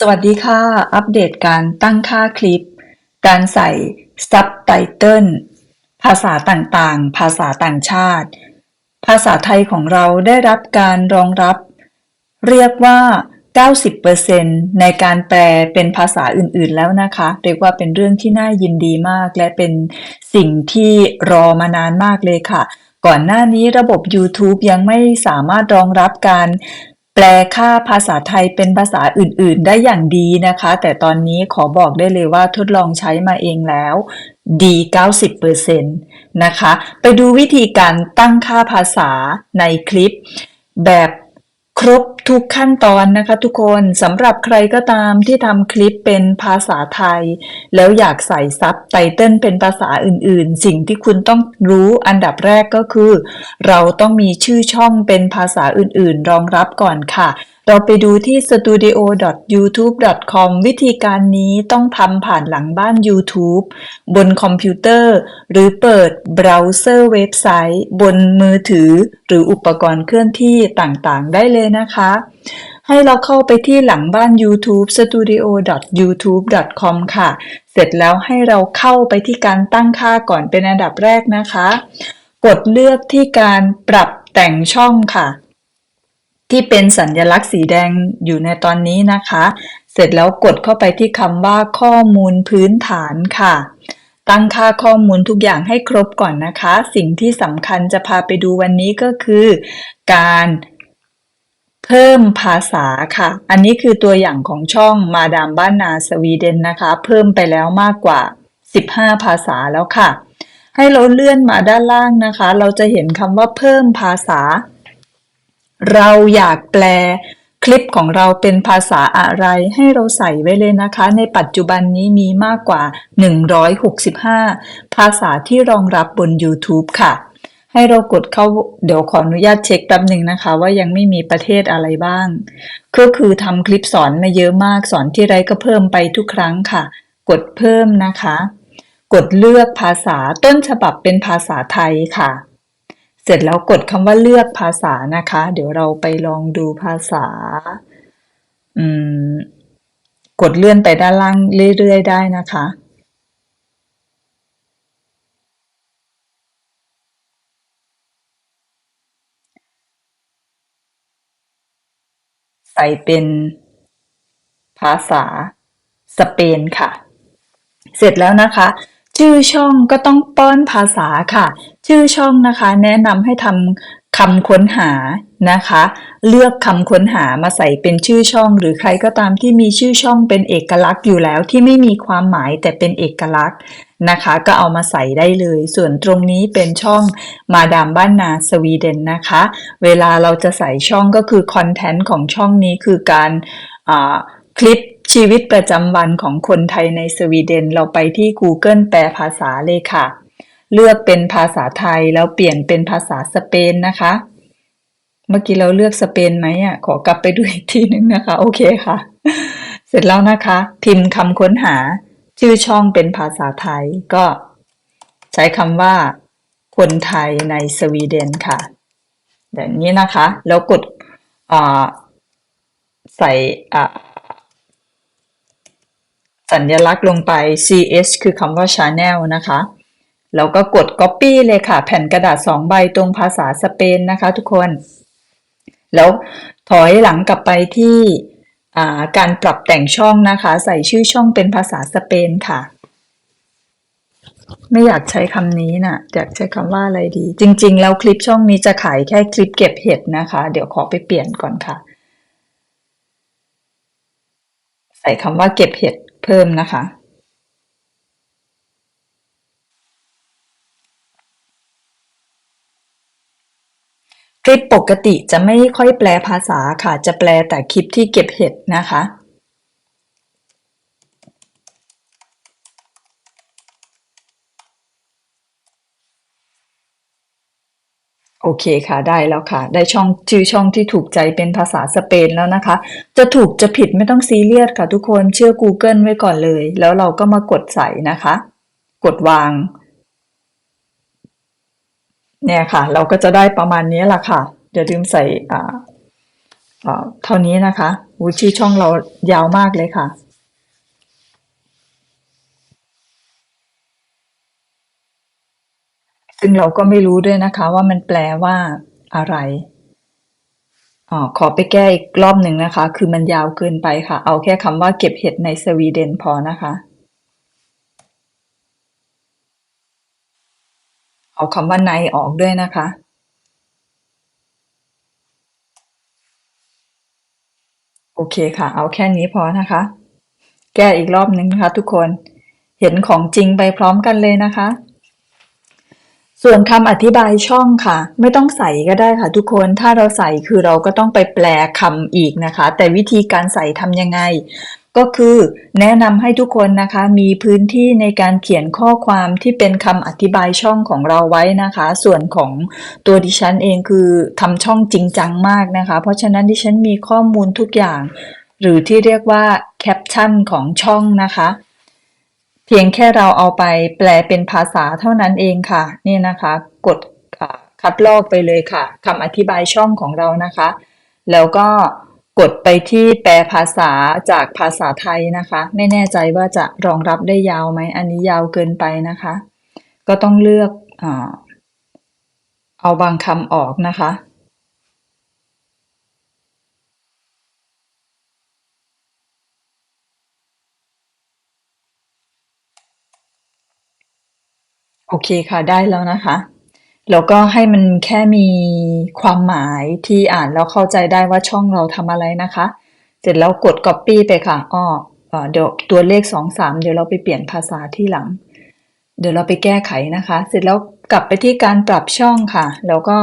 สวัสดีค่ะ อัปเดตการตั้งค่าคลิป การใส่ซับไตเติลภาษาต่างๆ ภาษาต่างชาติ ภาษาไทยของเราได้รับการรองรับ เรียกว่า 90%ในการแปลเป็นภาษาอื่นๆแล้วนะคะ เรียกว่าเป็นเรื่องที่น่ายินดีมาก และเป็นสิ่งที่รอมานานมากเลยค่ะ ก่อนหน้านี้ระบบ YouTube ยังไม่สามารถรองรับการ แปลค่าภาษาไทยเป็นภาษาอื่น ๆ ได้อย่างดีนะคะ แต่ตอนนี้ขอบอกได้เลยว่าทดลองใช้มาเองแล้ว ดี 90%นะคะ ไปดูวิธีการตั้งค่าภาษาในคลิปแบบ ครบทุกขั้นตอนนะคะ ทุกคนสำหรับใครก็ตามที่ทำคลิปเป็นภาษาไทย แล้วอยากใส่ซับไตเติลเป็นภาษาอื่น ๆ สิ่งที่คุณต้องรู้อันดับแรกก็คือ เราต้องมีชื่อช่องเป็นภาษาอื่น ๆ รองรับก่อนค่ะ เราไปดูที่ studio.youtube.com วิธีการนี้ต้องทำผ่านหลังบ้าน YouTube บนคอมพิวเตอร์ หรือเปิดเบราว์เซอร์เว็บไซต์ บนมือถือ หรืออุปกรณ์เคลื่อนที่ต่างๆ ได้เลยนะคะ ให้เราเข้าไปที่หลังบ้าน YouTube studio.youtube.com ค่ะ เสร็จแล้วให้เราเข้าไปที่การตั้งค่าก่อนเป็นอันดับแรกนะคะ กดเลือกที่การปรับแต่งช่องค่ะ ที่เป็นสัญลักษณ์สีแดงอยู่ในตอนนี้นะคะ เสร็จแล้วกดเข้าไปที่คำว่าข้อมูลพื้นฐานค่ะ ตั้งค่าข้อมูลทุกอย่างให้ครบก่อนนะคะ สิ่งที่สำคัญจะพาไปดูวันนี้ก็คือ การเพิ่มภาษาค่ะ อันนี้คือตัวอย่างของช่องมาดามบ้านนาสวีเดนนะคะ เพิ่มไปแล้วมากกว่า 15 ภาษาแล้วค่ะ ให้เราเลื่อนมาด้านล่างนะคะ เราจะเห็นคำว่าเพิ่มภาษา เราอยากแปล คลิปของเราเป็นภาษาอะไรให้เราใส่ไว้เลยนะคะ ในปัจจุบันนี้มีมากกว่า 165 ภาษาที่รองรับบน YouTube ค่ะ ให้เรากดเข้าเดี๋ยวขออนุญาตเช็คแป๊บหนึ่งนะคะ ว่ายังไม่มีประเทศอะไรบ้าง ก็คือทำคลิปสอนมาเยอะมากสอนที่ไรก็เพิ่มไปทุกครั้งค่ะ กดเพิ่มนะคะ กดเลือกภาษาต้นฉบับเป็นภาษาไทยค่ะ เสร็จแล้วกดคำว่าเลือกภาษานะคะ เดี๋ยวเราไปลองดูภาษา อืม กดเลื่อนไปด้านล่างเรื่อยๆได้นะคะ ใส่เป็นภาษาสเปนค่ะ เสร็จแล้วนะคะ ชื่อช่องก็ต้องป้อนภาษาค่ะ ชื่อช่องนะคะ แนะนำให้ทำคำค้นหานะคะ เลือกคำค้นหามาใส่เป็นชื่อช่อง หรือใครก็ตามที่มีชื่อช่องเป็นเอกลักษณ์อยู่แล้วที่ไม่มีความหมายแต่เป็นเอกลักษณ์นะคะ ก็เอามาใส่ได้เลย ส่วนตรงนี้เป็นช่องมาดามบ้านนาสวีเดนนะคะ เวลาเราจะใส่ช่องก็คือคอนเทนต์ของช่องนี้คือการคลิป ชีวิตประจำวันของคนไทยในสวีเดนเราไปที่ Google แปลภาษาเลยค่ะ เลือกเป็นภาษาไทยแล้วเปลี่ยนเป็นภาษาสเปนนะคะ เมื่อกี้เราเลือกสเปนไหมอะขอกลับไปดูอีกทีนึงนะคะ โอเคค่ะ เสร็จแล้วนะคะ พิมพ์คำค้นหา ชื่อช่องเป็นภาษาไทยก็ ใช้คำว่า คนไทยในสวีเดนค่ะแบบนี้นะคะ แล้วกดใส่ สัญลักษณ์ลงไป ch คือคำว่า channel นะคะ แล้วก็กด copy เลยค่ะ แผ่นกระดาษสองใบตรงภาษาสเปนนะคะทุกคน แล้วถอยหลังกลับไปที่การปรับแต่งช่องนะคะ ใส่ชื่อช่องเป็นภาษาสเปนค่ะ ไม่อยากใช้คำนี้นะ่ะ อยากใช้คำว่าอะไรดี จริง ๆ แล้วคลิปช่องนี้จะขายแค่คลิปเก็บเห็ดนะคะ เดี๋ยวขอไปเปลี่ยนก่อนค่ะ ใส่คำว่าเก็บเห็ด เพิ่มนะคะ คลิปปกติจะไม่ค่อยแปลภาษาค่ะ จะแปลแต่คลิปที่เก็บเห็ดนะคะ โอเคค่ะได้แล้วค่ะ ได้ช่องชื่อช่องที่ถูกใจเป็นภาษาสเปนแล้วนะคะ จะถูกจะผิดไม่ต้องซีเรียสค่ะทุกคนเชื่อ Google ไว้ก่อนเลย แล้วเราก็มากดใส่นะคะ กดวาง เนี่ยค่ะ เราก็จะได้ประมาณนี้ละค่ะอย่าลืมใส่เอ่อเท่านี้นะคะอูชื่อช่องเรายาวมากเลยค่ะ ซึ่งเราก็ไม่รู้ด้วยนะคะว่ามันแปลว่าอะไรอ๋อขอไปแก้อีกรอบหนึ่งนะคะ คือมันยาวเกินไปค่ะ เอาแค่คำว่าเก็บเห็ดในสวีเดนพอนะคะเอาคำว่าในออกด้วยนะคะ โอเคค่ะ เอาแค่นี้พอนะคะ แก้อีกรอบหนึ่งนะคะทุกคน เห็นของจริงไปพร้อมกันเลยนะคะ ส่วนคำอธิบายช่องค่ะ ไม่ต้องใส่ก็ได้ค่ะทุกคนถ้าเราใส่คือเราก็ต้องไปแปลคำอีกนะคะ แต่วิธีการใส่ทำยังไง ก็คือแนะนำให้ทุกคนนะคะ มีพื้นที่ในการเขียนข้อความที่เป็นคำอธิบายช่องของเราไว้นะคะ ส่วนของตัวดิฉันเองคือทำช่องจริงจังมากนะคะ เพราะฉะนั้นดิฉันมีข้อมูลทุกอย่าง หรือที่เรียกว่าแคปชั่นของช่องนะคะ เพียงแค่เราเอาไปแปลเป็นภาษาเท่านั้นเองค่ะ นี่นะคะ กดคัดลอกไปเลยค่ะคำอธิบายช่องของเรานะคะ แล้วก็กดไปที่แปลภาษาจากภาษาไทยนะคะ ไม่แน่ใจว่าจะรองรับได้ยาวไหมอันนี้ยาวเกินไปนะคะ ก็ต้องเลือกอเอาบางคำออกนะคะ โอเคค่ะ ได้แล้วนะคะ แล้วก็ให้มันแค่มีความหมายที่อ่านแล้วเข้าใจได้ว่าช่องเราทำอะไรนะคะ เสร็จแล้วกด copy ไปค่ะอ้อเอ่อเดี๋ยวตัวเลขสองสามเดี๋ยวเราไปเปลี่ยนภาษาที่หลัง เดี๋ยวเราไปแก้ไขนะคะ เสร็จแล้วกลับไปที่การปรับช่องค่ะ แล้วก็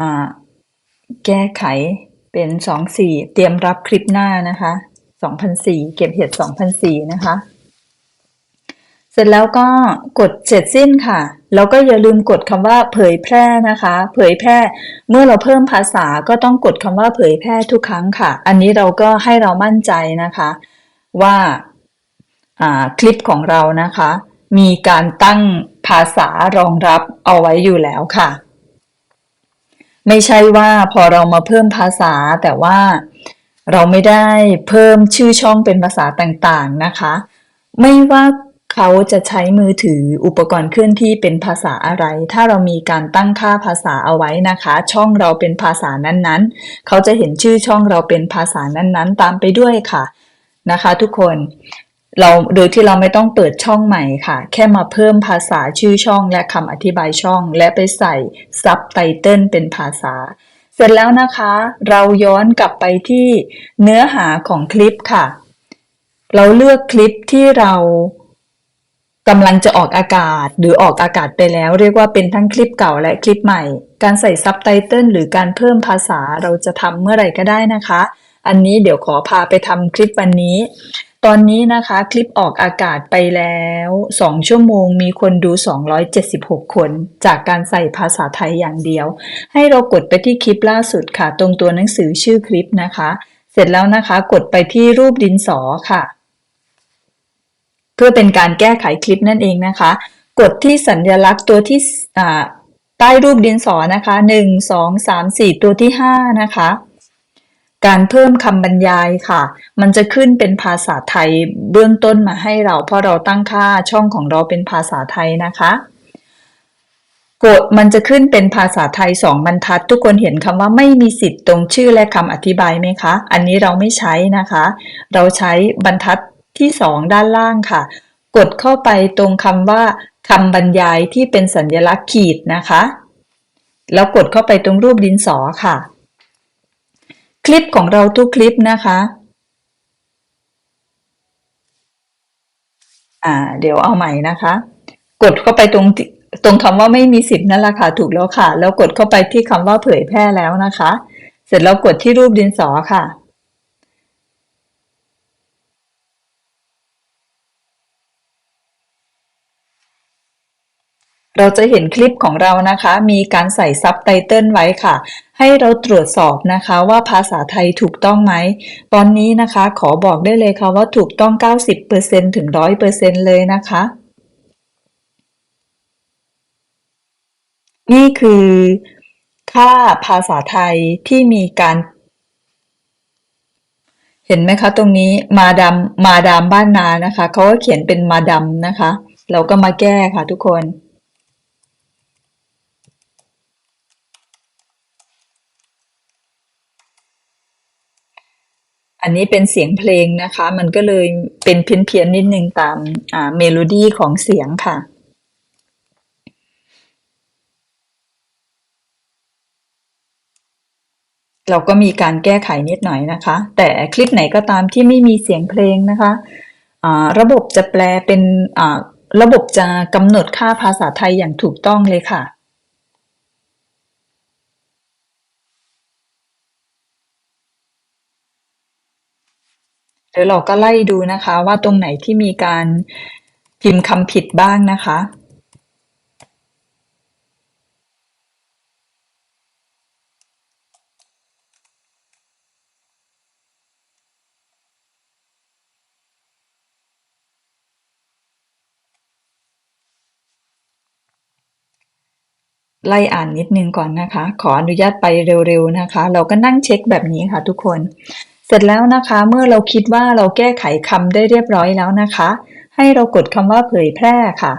อ่าแก้ไขเป็นสองสี่เตรียมรับคลิปหน้านะคะสองพันสี่เก็บเห็ดสองพันสี่นะคะ เสร็จแล้วก็กดเสร็จสิ้นค่ะ แล้วก็อย่าลืมกดคำว่าเผยแพร่นะคะ เผยแพร่ เมื่อเราเพิ่มภาษาก็ต้องกดคำว่าเผยแพร่ทุกครั้งค่ะ อันนี้เราก็ให้เรามั่นใจนะคะ ว่าาคลิปของเรานะคะ มีการตั้งภาษารองรับเอาไว้อยู่แล้วค่ะ ไม่ใช่ว่าพอเรามาเพิ่มภาษาแต่ว่าเราไม่ได้เพิ่มชื่อช่องเป็นภาษาต่างๆนะคะ ไม่ว่า เขาจะใช้มือถืออุปกรณ์เคลื่อนที่เป็นภาษาอะไร ถ้าเรามีการตั้งค่าภาษาเอาไว้นะคะ ช่องเราเป็นภาษานั้นๆ เขาจะเห็นชื่อช่องเราเป็นภาษานั้นๆ ตามไปด้วยค่ะนะคะ ทุกคนเราโดยที่เราไม่ต้องเปิดช่องใหม่ค่ะ แค่มาเพิ่มภาษาชื่อช่องและคำอธิบายช่อง และไปใส่ซับไตเติลเป็นภาษา เสร็จแล้วนะคะ เราย้อนกลับไปที่เนื้อหาของคลิปค่ะ เราเลือกคลิปที่เรา กำลังจะออกอากาศหรือออกอากาศไปแล้ว เรียกว่าเป็นทั้งคลิปเก่าและคลิปใหม่ การใส่ซับไตเติลหรือการเพิ่มภาษาเราจะทำเมื่อไหร่ก็ได้นะคะ อันนี้เดี๋ยวขอพาไปทำคลิปวันนี้ ตอนนี้นะคะคลิปออกอากาศไปแล้ว 2 ชั่วโมงมีคนดู 276 คน จากการใส่ภาษาไทยอย่างเดียว ให้เรากดไปที่คลิปล่าสุดค่ะ ตรงตัวหนังสือชื่อคลิปนะคะ เสร็จแล้วนะคะ กดไปที่รูปดินสอค่ะ พื่อเป็นการแก้ไขคลิปนั่นเองนะคะ กดที่สัญลักษณ์ตัวที่ใต้รูปดินสอนะคะ1 2 3 4 ตัวที่ 5 นะคะ การเพิ่มคำบรรยายค่ะ มันจะขึ้นเป็นภาษาไทยเบื้องต้นมาให้เรา เพราะเราตั้งค่าช่องของเราเป็นภาษาไทยนะคะกดมันจะขึ้นเป็นภาษาไทยสองบรรทัด ทุกคนเห็นคำว่าไม่มีสิทธิ์ตรงชื่อและคำอธิบายไหมคะ อันนี้เราไม่ใช้นะคะ เราใช้บรรทัด ที่สองด้านล่างค่ะ กดเข้าไปตรงคำว่าคำบรรยายที่เป็นสัญลักษณ์ขีดนะคะ แล้วกดเข้าไปตรงรูปดินสอค่ะ คลิปของเราทุกคลิปนะคะอ่าเดี๋ยวเอาใหม่นะคะ กดเข้าไปตรงตรงคำว่าไม่มีสิทธิ์นั่นแหละค่ะถูกแล้วค่ะ แล้วกดเข้าไปที่คำว่าเผยแพร่แล้วนะคะ เสร็จแล้วกดที่รูปดินสอค่ะ เราจะเห็นคลิปของเรานะคะ มีการใส่ซับไตเติลไว้ค่ะ ให้เราตรวจสอบนะคะว่าภาษาไทยถูกต้องไหม ตอนนี้นะคะขอบอกได้เลยค่ะว่าถูกต้อง 90%ถึง 100%เลยนะคะ นี่คือค่าภาษาไทยที่มีการ เห็นไหมคะ ตรงนี้มาดามมาดามบ้านนานะคะเขาก็เขียนเป็นมาดามนะคะ เราก็มาแก้ค่ะทุกคน อันนี้เป็นเสียงเพลงนะคะ มันก็เลยเป็นเพี้ยนๆนิดนึงตามอ่าเมโลดี้ของเสียงค่ะเราก็มีการแก้ไขนิดหน่อยนะคะ แต่คลิปไหนก็ตามที่ไม่มีเสียงเพลงนะคะอ่าระบบจะแปลเป็นระบบจะกำหนดค่าภาษาไทยอย่างถูกต้องเลยค่ะ เดี๋ยวเราก็ไล่ดูนะคะว่าตรงไหนที่มีการพิมพ์คำผิดบ้างนะคะ ไล่อ่านนิดนึงก่อนนะคะ ขออนุญาตไปเร็วๆนะคะ เราก็นั่งเช็คแบบนี้ค่ะทุกคน เสร็จแล้วนะคะ เมื่อเราคิดว่าเราแก้ไขคำได้เรียบร้อยแล้วนะคะ ให้เรากดคำว่าเผยแพร่ค่ะ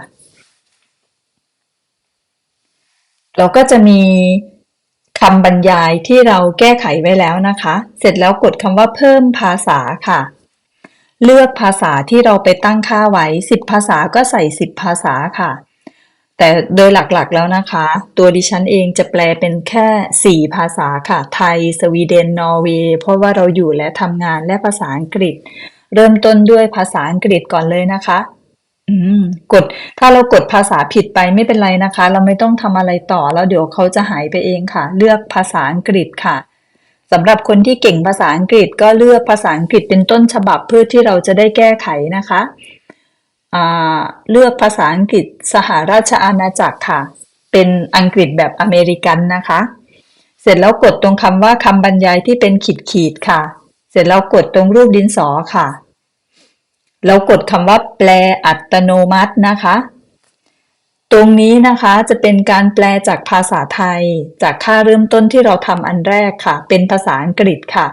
เราก็จะมีคำบรรยายที่เราแก้ไขไว้แล้วนะคะ เสร็จแล้วกดคำว่าเพิ่มภาษาค่ะ เลือกภาษาที่เราไปตั้งค่าไว้ 10 ภาษาก็ใส่ 10 ภาษาค่ะ แต่โดยหลักๆแล้วนะคะ ตัวดิฉันเองจะแปลเป็นแค่ 4 ภาษาค่ะ ไทย สวีเดน นอร์เวย์ เพราะว่าเราอยู่และทำงานและภาษาอังกฤษ เริ่มต้นด้วยภาษาอังกฤษก่อนเลยนะคะกดถ้าเรากดภาษาผิดไปไม่เป็นไรนะคะ เราไม่ต้องทำอะไรต่อแล้วเดี๋ยวเขาจะหายไปเองค่ะ เลือกภาษาอังกฤษค่ะสำหรับคนที่เก่งภาษาอังกฤษก็เลือกภาษาอังกฤษเป็นต้นฉบับเพื่อที่เราจะได้แก้ไขนะคะ เลือกภาษาอังกฤษสหราชอาณาจักรค่ะ เป็นอังกฤษแบบอเมริกันนะคะ เสร็จแล้วกดตรงคำว่าคำบรรยายที่เป็นขีดขีดค่ะ เสร็จแล้วกดตรงรูปดินสอค่ะ แล้วกดคำว่าแปลอัตโนมัตินะคะ ตรงนี้นะคะจะเป็นการแปลจากภาษาไทย จากค่าเริ่มต้นที่เราทำอันแรกค่ะ เป็นภาษาอังกฤษค่ะ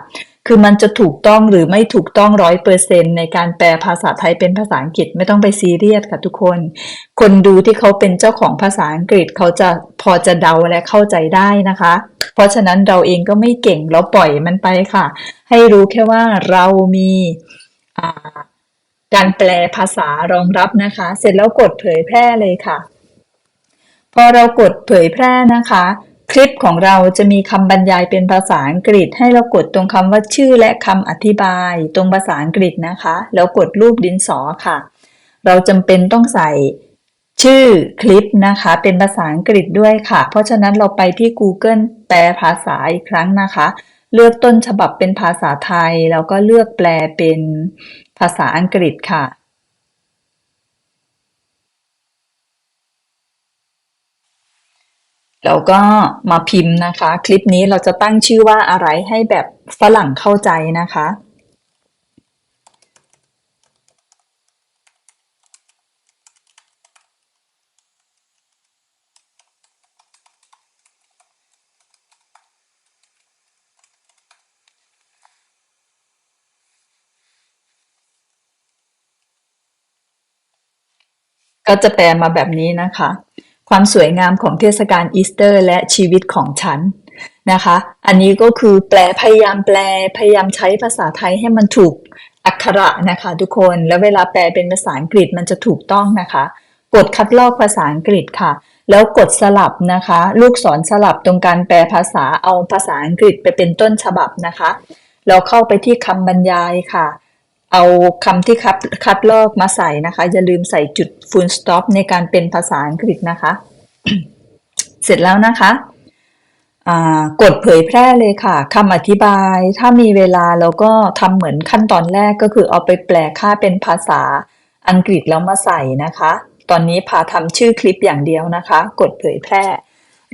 คือมันจะถูกต้องหรือไม่ถูกต้องร้อยเปอร์เซ็นในการแปลภาษาไทยเป็นภาษาอังกฤษไม่ต้องไปซีเรียสค่ะทุกคน คนดูที่เขาเป็นเจ้าของภาษาอังกฤษเขาจะพอจะเดาและเข้าใจได้นะคะ เพราะฉะนั้นเราเองก็ไม่เก่งเราปล่อยมันไปค่ะ ให้รู้แค่ว่าเรามีการแปลภาษารองรับนะคะ เสร็จแล้วกดเผยแพร่เลยค่ะ พอเรากดเผยแพร่นะคะ คลิปของเราจะมีคำบรรยายเป็นภาษาอังกฤษ ให้เรากดตรงคำว่าชื่อและคำอธิบาย ตรงภาษาอังกฤษนะคะ แล้วกดรูปดินสอค่ะ เราจำเป็นต้องใส่ชื่อคลิปนะคะ เป็นภาษาอังกฤษด้วยค่ะ เพราะฉะนั้นเราไปที่ Google แปลภาษาอีกครั้งนะคะ เลือกต้นฉบับเป็นภาษาไทย แล้วก็เลือกแปลเป็นภาษาอังกฤษค่ะ แล้วก็มาพิมพ์นะคะ คลิปนี้เราจะตั้งชื่อว่าอะไรให้แบบฝรั่งเข้าใจนะคะ ก็จะแปลมาแบบนี้นะคะ ความสวยงามของเทศกาลอีสเตอร์ และชีวิตของฉันนะคะ อันนี้ก็คือแปลพยายามแปลพยายามใช้ภาษาไทยให้มันถูกอักขระนะคะทุกคน แล้วเวลาแปลเป็นภาษาอังกฤษมันจะถูกต้องนะคะ กดคัดลอกภาษาอังกฤษค่ะ แล้วกดสลับนะคะ ลูกศรสลับตรงการแปลภาษาเอาภาษาอังกฤษไปเป็นต้นฉบับนะคะ เราเข้าไปที่คำบรรยายค่ะ เอาคำที่คัดคัดลอกมาใส่นะคะ อย่าลืมใส่จุด full stop ในการเป็นภาษาอังกฤษนะคะ เสร็จแล้วนะคะกดเผยแพร่เลยค่ะคำอธิบาย ถ้ามีเวลาเราก็ทำเหมือนขั้นตอนแรกก็คือเอาไปแปลค่าเป็นภาษาอังกฤษแล้วมาใส่นะคะ ตอนนี้พาทำชื่อคลิปอย่างเดียวนะคะ กดเผยแพร่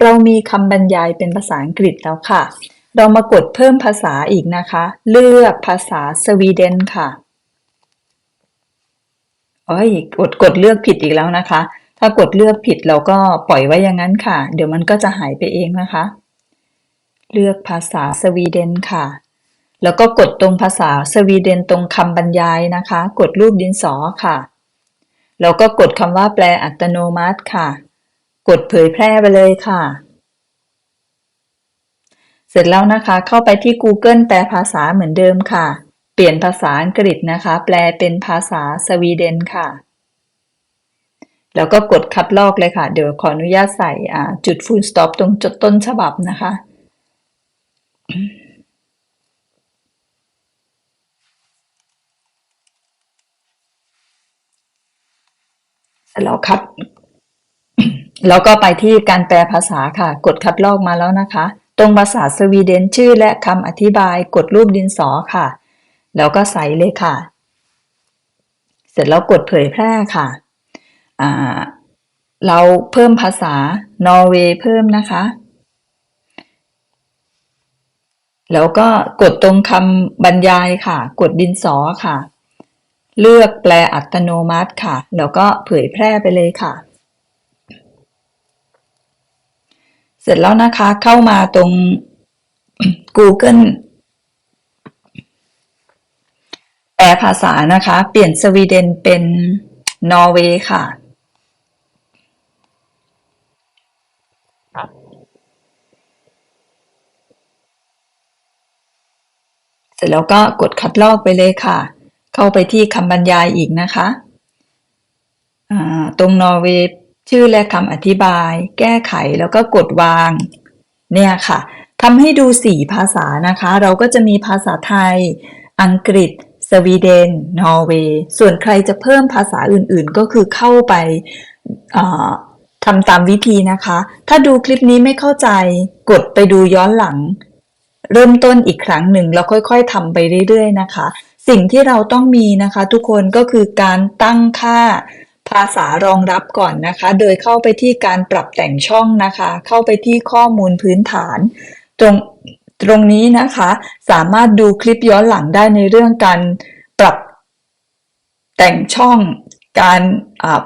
เรามีคำบรรยายเป็นภาษาอังกฤษแล้วค่ะ เรามากดเพิ่มภาษาอีกนะคะ เลือกภาษาสวีเดนค่ะ โอ้ยกดกดเลือกผิดอีกแล้วนะคะ ถ้ากดเลือกผิดเราก็ปล่อยไว้อย่างนั้นค่ะ เดี๋ยวมันก็จะหายไปเองนะคะ เลือกภาษาสวีเดนค่ะ แล้วก็กดตรงภาษาสวีเดนตรงคำบรรยายนะคะ กดรูปดินสอค่ะแล้วก็กดคำว่าแปลอัตโนมัติค่ะ กดเผยแพร่ไปเลยค่ะ เสร็จแล้วนะคะ เข้าไปที่ Google แปลภาษาเหมือนเดิมค่ะ เปลี่ยนภาษาอังกฤษนะคะ แปลเป็นภาษาสวีเดนค่ะ แล้วก็กดคัดลอกเลยค่ะ เดี๋ยวขออนุญาตใส่จุด full stop ตรงจุดต้นฉบับนะคะ เร็จแล้วคัดแล้วก็ไปที่การแปลภาษาค่ะ กดคัดลอกมาแล้วนะคะ ตรงภาษาสวีเดนชื่อและคำอธิบายกดรูปดินสอค่ะ แล้วก็ใส่เลยค่ะ เสร็จแล้วกดเผยแพร่ค่ะ เราเพิ่มภาษานอร์เวย์เพิ่มนะคะ แล้วก็กดตรงคำบรรยายค่ะ กดดินสอค่ะ เลือกแปลอัตโนมัติค่ะ แล้วก็เผยแพร่ไปเลยค่ะเสร็จแล้วนะคะเข้ามาตรง Google แปลภาษานะคะ เปลี่ยนสวีเดนเป็นนอร์เวย์ค่ะ เสร็จแล้วก็กดคัดลอกไปเลยค่ะ เข้าไปที่คำบรรยายอีกนะคะตรงนอร์เวย์ชื่อและคำอธิบาย แก้ไขแล้วก็กดวาง เนี่ยค่ะทำให้ดูสีภาษานะคะ เราก็จะมีภาษาไทย อังกฤษ สวีเดน นอร์เวย์ ส่วนใครจะเพิ่มภาษาอื่นๆ ก็คือเข้าไปทำตามวิธีนะคะ ถ้าดูคลิปนี้ไม่เข้าใจ กดไปดูย้อนหลัง เริ่มต้นอีกครั้งหนึ่งแล้วค่อยๆทำไปเรื่อยๆนะคะ สิ่งที่เราต้องมีนะคะ ทุกคนก็คือการตั้งค่าภาษารองรับก่อนนะคะ โดยเข้าไปที่การปรับแต่งช่องนะคะ เข้าไปที่ข้อมูลพื้นฐาน ตรง ตรงนี้นะคะ สามารถดูคลิปย้อนหลังได้ในเรื่องการปรับแต่งช่องการ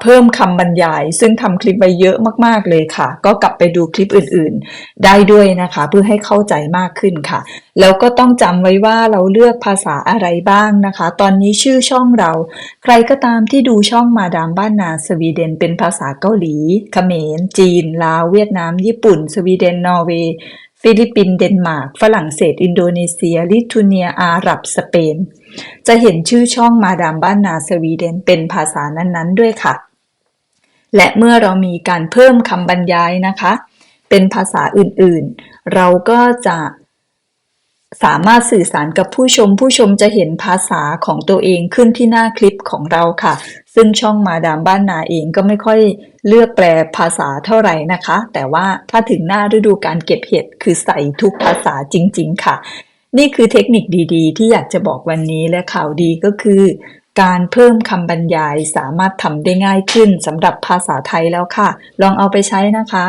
เพิ่มคำบรรยาย ซึ่งทำคลิปไปเยอะมากๆเลยค่ะ ก็กลับไปดูคลิปอื่นๆ ได้ด้วยนะคะ เพื่อให้เข้าใจมากขึ้นค่ะ แล้วก็ต้องจำไว้ว่าเราเลือกภาษาอะไรบ้างนะคะ ตอนนี้ชื่อช่องเรา ใครก็ตามที่ดูช่องมาดามบ้านนาสวีเดน เป็นภาษาเกาหลีเขมรจีน ลาวเวียดนาม ญี่ปุ่น สวีเดน นอร์เวย์ ฟิลิปปินส์เดนมาร์กฝรั่งเศส อินโดนีเซีย ลิทัวเนียอาหรับ สเปน จะเห็นชื่อช่องมาดามบ้านนาสวีเดนเป็นภาษานั้นๆด้วยค่ะ และเมื่อเรามีการเพิ่มคำบรรยายนะคะ เป็นภาษาอื่นๆ เราก็จะสามารถสื่อสารกับผู้ชม ผู้ชมจะเห็นภาษาของตัวเองขึ้นที่หน้าคลิปของเราค่ะ ซึ่งช่องมาดามบ้านนาเองก็ไม่ค่อยเลือกแปลภาษาเท่าไหร่นะคะ แต่ว่าถ้าถึงหน้าฤดูการเก็บเห็ดคือใส่ทุกภาษาจริง ๆ ค่ะ นี่คือเทคนิคดีๆ ที่อยากจะบอกวันนี้และข่าวดีก็คือ การเพิ่มคำบรรยายสามารถทำได้ง่ายขึ้นสำหรับภาษาไทยแล้วค่ะ ลองเอาไปใช้นะคะ